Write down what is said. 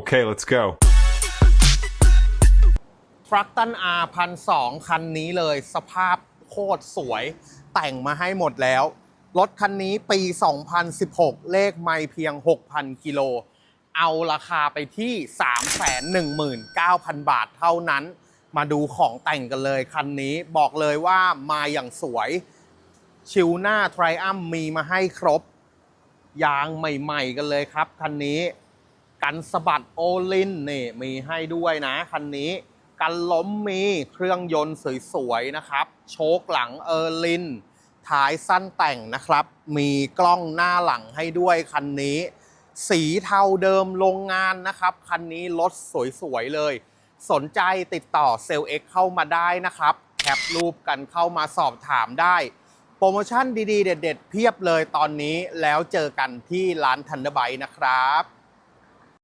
Okay, let's go. ฟรักตันอาพันสองคันนี้เลย สภาพโคตรสวย แต่งมาให้หมดแล้ว รถคันนี้ปี 2016 เลขไม่เพียง 6,000 กิโล เอาราคาไปที่ 319,000 บาทเท่านั้น มาดูของแต่งกันเลยคันนี้บอกเลยว่ามาอย่างสวย ชิวหน้าไทรอัมมีมาให้ครบ ยางใหม่ ๆ กันเลยครับคันนี้ กันสะบัดโอลินนี่มีให้ด้วยนะคันนี้ กันล้มมีเครื่องยนต์สวยๆนะครับ โชคหลังเออร์ลินท้ายสั้นแต่งนะครับ มีกล้องหน้าหลังให้ด้วยคันนี้ สีเทาเดิมโรงงานนะครับ คันนี้รถสวยๆเลย สนใจติดต่อเซลล์เอ็กเข้ามาได้นะครับแคปรูปกันเข้ามาสอบถามได้ โปรโมชั่นดีๆ เด็ดๆ เพียบเลยตอนนี้แล้วเจอกันที่ร้านทันเดอร์ไบนะครับ